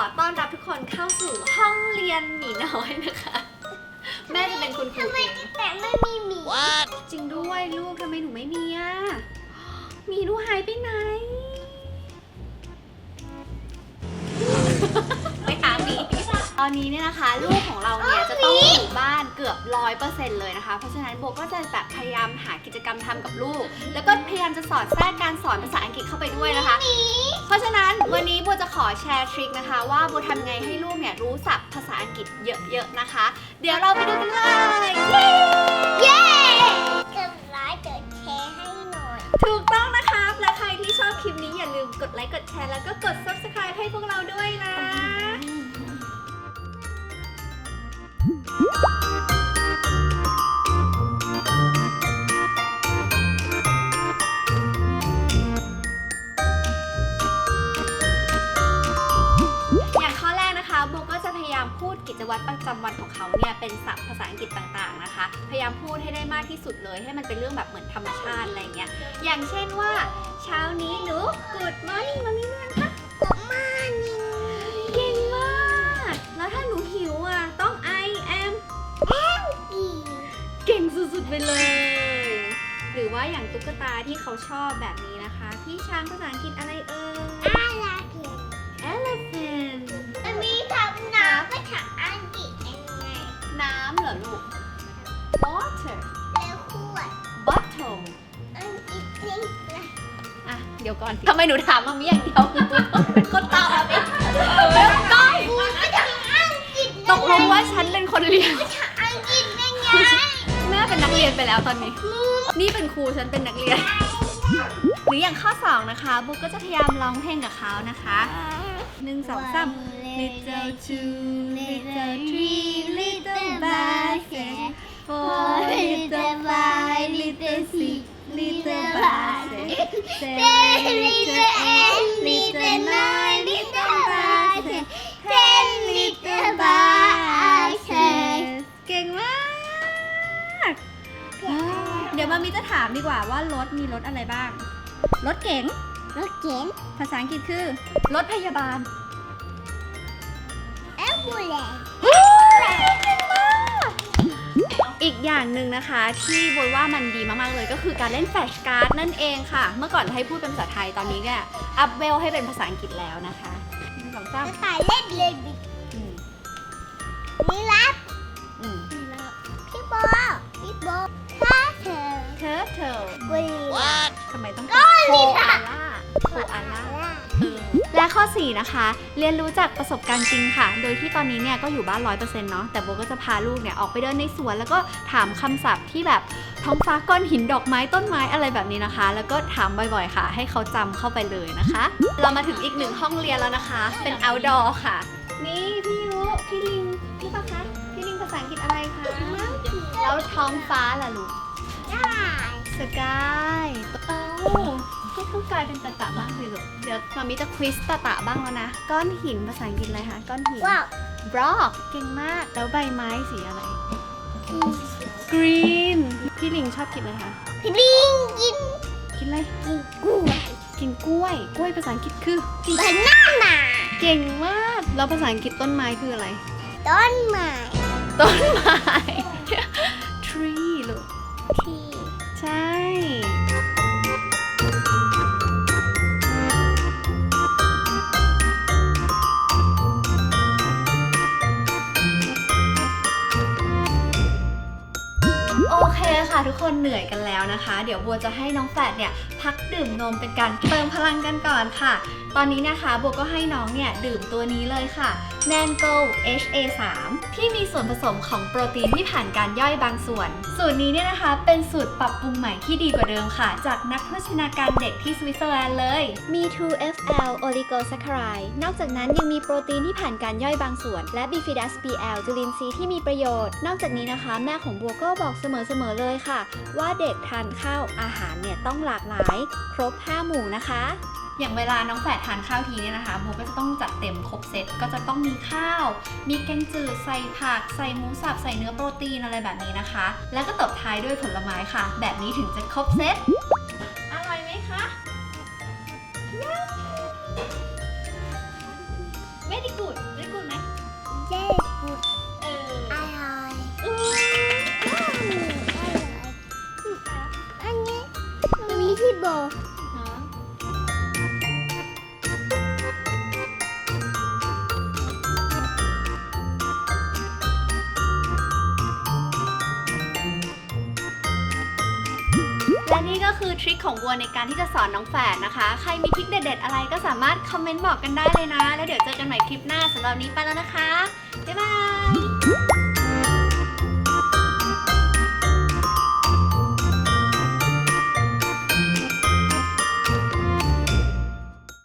อต้อนรับทุกคนเข้าสู่ห้องเรียนหมีน้อยนะคะ แม่จะเป็นคุณครูเอง แต่ไม่มีหมี จริงด้วยลูกทำไมหนูไม่มีอะหมีหนูหายไปไหน นี้เนี่ยนะคะ ลูกของเราเนี่ยจะต้องอยู่บ้านเกือบร้อยเปอร์เซ็นต์เลยนะคะ เพราะฉะนั้นโบก็จะแบบพยายามหากิจกรรมทำกับลูก แล้วก็พยายามจะสอดแทรกการสอนภาษาอังกฤษเข้าไปด้วยนะคะ เพราะฉะนั้นวันนี้โบจะขอแชร์ทริคนะคะ ว่าโบทำไงให้ลูกเนี่ยรู้ศัพท์ภาษาอังกฤษเยอะๆนะคะ เดี๋ยวเรา วัตรประจำวันของเขาเนี่ยเป็นศัพท์ภาษาอังกฤษต่างๆนะคะ พยายามพูดให้ได้มากที่สุดเลย ให้มันเป็นเรื่องแบบเหมือนธรรมชาติอะไรเงี้ย อย่างเช่นว่า เช้านี้หนู Good morning มามีเนื่อนคะกดมานิ่งเก่งมาก แล้วถ้าหนูหิวอะต้อง I am อีเก่งสุดๆไปเลย หรือว่าอย่างตุ๊กตาที่เขาชอบแบบนี้นะคะ พี่ช้างภาษาอังกฤษอะไรเอ่ยอะ ดี๋ยวก่อนทำไมหนูถามมามีอย่างเดียวเป็นคนตอบแบบนี้แล้วก็ภาษาอังกฤษตกลงว่าฉันเป็นคนเรียนภาษาอังกฤษยังไงแม่เป็นนักเรียนไปแล้วตอนนี้ นี่เป็นครูฉันเป็นนักเรียน หรืออย่างข้อ2นะคะบุ๊กก็จะพยายามร้องเพลงกับเขานะคะหนึ่งสองสาม Little two, little basket Seven, little eight, little nine, little basket Ten, little basket เก่งมากเดี๋ยวมามีจะถามดีกว่าว่ารถมีรถอะไรบ้าง รถเก๋ง รถเข็นภาษาอังกฤษคือ รถพยาบาลแอีกอย่างหนึ่งนะคะที่บอยว่ามันดีมากๆเลยก็คือการเล่นแฟลชการ์ดนั่นเองค่ะ เมื่อก่อนให้พูดเป็นภาษาไทยตอนนี้เนี่ยอัพเวลให้เป็นภาษาอังกฤษแล้วนะคะหนึ่งสองสามจะถ่าเล่นเลยบิ ข้อ 4 นะคะ เรียนรู้จากประสบการณ์จริงค่ะ โดยที่ตอนนี้เนี่ยก็อยู่บ้าน 100%เนาะแต่โบก็จะพาลูกเนี่ยออกไปเดินในสวน แล้วก็ถามคำศัพท์ที่แบบท้องฟ้าก้อนหินดอกไม้ต้นไม้อะไรแบบนี้นะคะ แล้วก็ถามบ่อยๆ ค่ะ ให้เขาจำเข้าไปเลยนะคะ เรามาถึงอีกหนึ่งห้องเรียนแล้วนะคะ เป็น outdoor ค่ะ นี่พี่ยุพี่ลิงพี่ปะคะพี่ลิงภาษาอังกฤษอะไรคะแล้วท้องฟ้าล่ะลูกได้สกาย โอ้ก็ต้องกลายเป็นตะตะบ้างเลยลูกเดี๋ยวมามิจะควิสตะตะบ้างแล้วนะ ก้อนหินภาษาอังกฤษอะไรคะ ก้อนหิน ว้าวบล็อกเก่งมาก แล้วใบไม้สีอะไร กรีน พี่ลิงชอบกินอะไรคะ พี่ลิงกินกินอะไร กินกล้วยกินกล้วย กล้วยภาษาอังกฤษคือกินบานาน่าเก่งมาก แล้วภาษาอังกฤษต้นไม้คืออะไร ต้นไม้ ต้นไม้ tree ลูก เคค่ะทุกคนเหนื่อยกันแล้วนะคะ เดี๋ยวบัวจะให้น้องแฝดเนี่ยพักดื่มนมเป็นการเติมพลังกันก่อนค่ะ ตอนนี้นะคะบัวก็ให้น้องเนี่ยดื่มตัวนี้เลยค่ะ n a n g o HA3 ที่มีส่วนผสมของโปรตีนที่ผ่านการย่อยบางส่วน สูตรนี้เนี่ยนะคะ เป็นสูตรปรับปรุงใหม่ที่ดีกว่าเดิมค่ะ จากนักโภชนาการเด็กที่สวิตเซอร์แลนด์เลย มี 2FL oligosaccharide นอกจากนั้นยังมีโปรตีนที่ผ่านการย่อยบางส่วน และ bifidus BL จุลินทรีย์ที่มีประโยชน์ นอกจากนี้นะคะ แม่ของบัวก็บอกเสมอๆเลยค่ะ ว่าเด็กทานข้าวอาหารเนี่ยต้องหลากหลาย ครบ 5 หมู่นะคะ อย่างเวลาน้องแฝดทานข้าวทีเนี่ยนะคะโบก็จะต้องจัดเต็มครบเซตก็จะต้องมีข้าว มีแกงจืดใส่ผักใส่หมูสับใส่เนื้อโปรตีนอะไรแบบนี้นะคะ แล้วก็ตบท้ายด้วยผลไม้ค่ะ แบบนี้ถึงจะครบเซตอร่อยไหมคะไม่ได้กูดไม่ได้กูดไหมเย้กูดเอออร่อยอืมอืมอร่อยอันนี้มันมีที่โบ และนี่ก็คือทริคของบัวในการที่จะสอนน้องแฝดนะคะ ใครมีทริคเด็ดๆอะไรก็สามารถคอมเมนต์บอกกันได้เลยนะ แล้วเดี๋ยวเจอกันใหม่คลิปหน้าสำหรับนี้ไปแล้วนะคะ บ๊ายบาย